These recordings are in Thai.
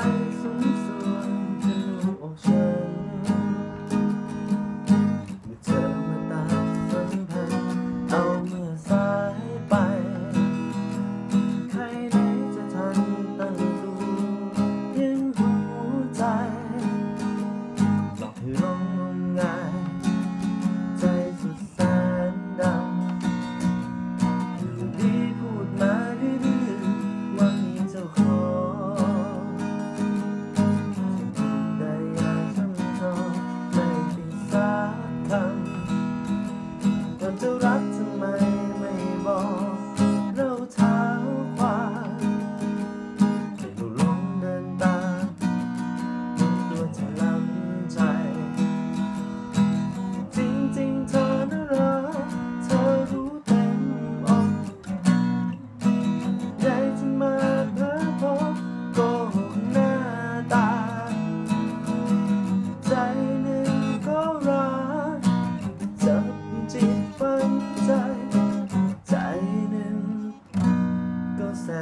eyes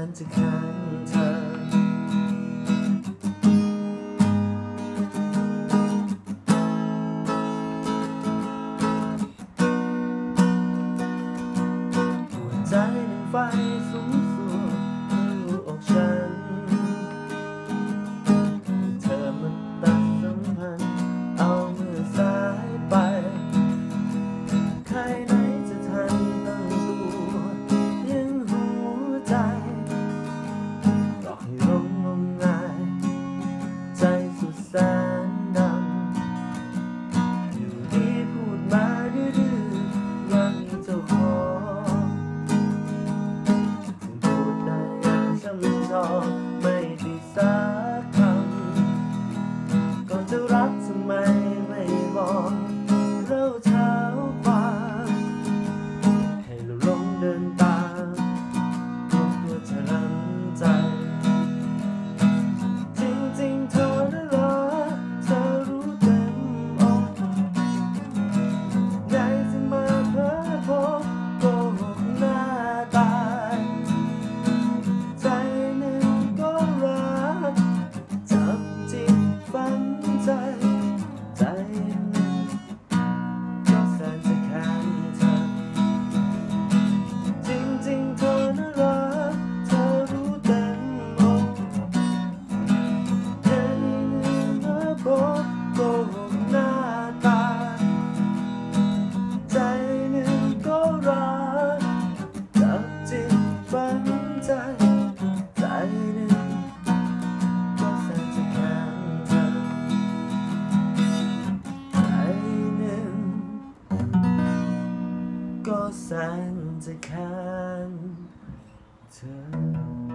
นจะค้างเธอใจเป็นไฟสูง go Santa can turn.